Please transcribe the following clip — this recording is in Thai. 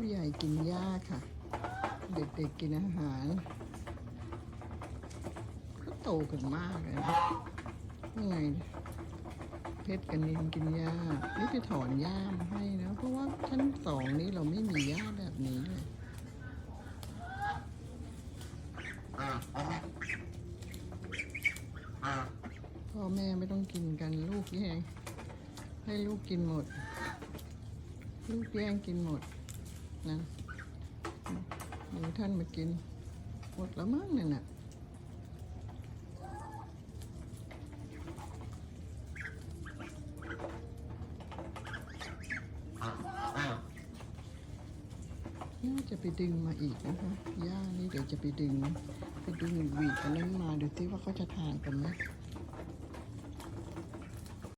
ผู้ใหญ่กินหญ้าค่ะ เด็กๆกินอาหารก็โตกันมากเลยนะยังไงเพชรกันนินกินหญ้านี่ไปถอนหญ้ามาให้นะเพราะว่าชั้นสองนี้เราไม่มีหญ้าแบบนี้เลยพ่อแม่ไม่ต้องกินกันลูกแย่งให้ลูกกินหมด ลูกแย่งกินหมด นะหนูท่านมากิน หมดแล้วมั้งเนี่ยน่ะย่าจะไปดึงมาอีกนะคะย่านี่เดี๋ยวจะไปดึง ไปดึงหวีดอันนั้นมาดูซิว่าเขาจะทานกันไหม